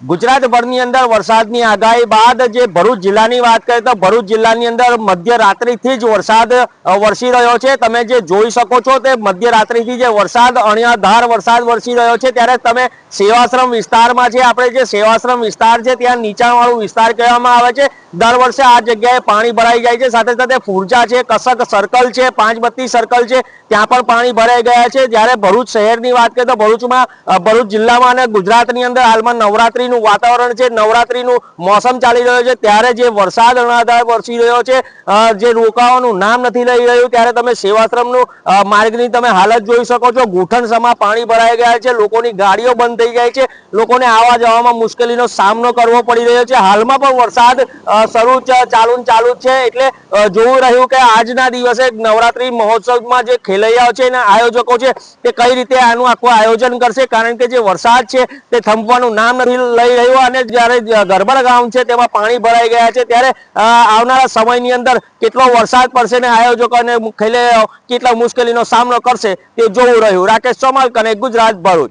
ગુજરાતભરની અંદર વરસાદની આગાહી બાદ જે ભરૂચ જિલ્લાની વાત કરીએ તો ભરૂચ જિલ્લાની અંદર મધ્યરાત્રિથી જ વરસાદ વરસી રહ્યો છે. તમે જે જોઈ શકો છો તે મધ્યરાત્રિથી જે વરસાદ, અણિયાધાર વરસાદ વરસી રહ્યો છે, ત્યારે તમે સેવાશ્રમ વિસ્તારમાં છે. આપણે જે સેવાશ્રમ વિસ્તાર છે, ત્યાં નીચાણવાળું વિસ્તાર કહેવામાં આવે છે. દર વર્ષે આ જગ્યાએ પાણી ભરાઈ જાય છે. સાથે સાથે ફૂરજા છે, કસક સર્કલ છે, પાંચબત્તી સર્કલ છે, ત્યાં પણ પાણી ભરાઈ ગયા છે. જ્યારે ભરૂચ શહેરની વાત કરીએ તો ભરૂચમાં ભરૂચ જિલ્લામાં અને ગુજરાતની અંદર હાલમાં નવરાત્રીનું વાતાવરણ છે. નવરાત્રીનું મોસમ ચાલી રહ્યો છે. ત્યારે જે વરસાદ અણાધાર વરસી રહ્યો છે જે રોકાવાનું નામ નથી લઈ રહ્યું, ત્યારે તમે સેવાશ્રમનું માર્ગની તમે હાલત જોઈ શકો છો. ઘૂંટણ સમા પાણી ભરાઈ ગયા છે. લોકોની ગાડીઓ બંધ થઈ જાય છે. લોકોને આવવા જવામાં મુશ્કેલીનો સામનો કરવો પડી રહ્યો છે. હાલમાં પણ વરસાદ શરૂ ચાલુ ચાલુ છે. એટલે જોવું રહ્યું કે આજના દિવસે નવરાત્રી મહોત્સવમાં જે ખેલૈયાઓ છે એના આયોજકો છે તે કઈ રીતે આનું આખું આયોજન કરશે? કારણ કે જે વરસાદ છે તે થંભવાનું નામ નથી લઈ રહ્યું અને જ્યારે ગરબડ ગામ છે તેમાં પાણી ભરાઈ ગયા છે. ત્યારે આવનારા સમયની અંદર કેટલો વરસાદ પડશે ને આયોજકો અને ખેલૈયાઓ કેટલા મુશ્કેલીનો સામનો કરશે તે જોવું રહ્યું. રાકેશ ચોમાલ કને ગુજરાત ભરૂચ.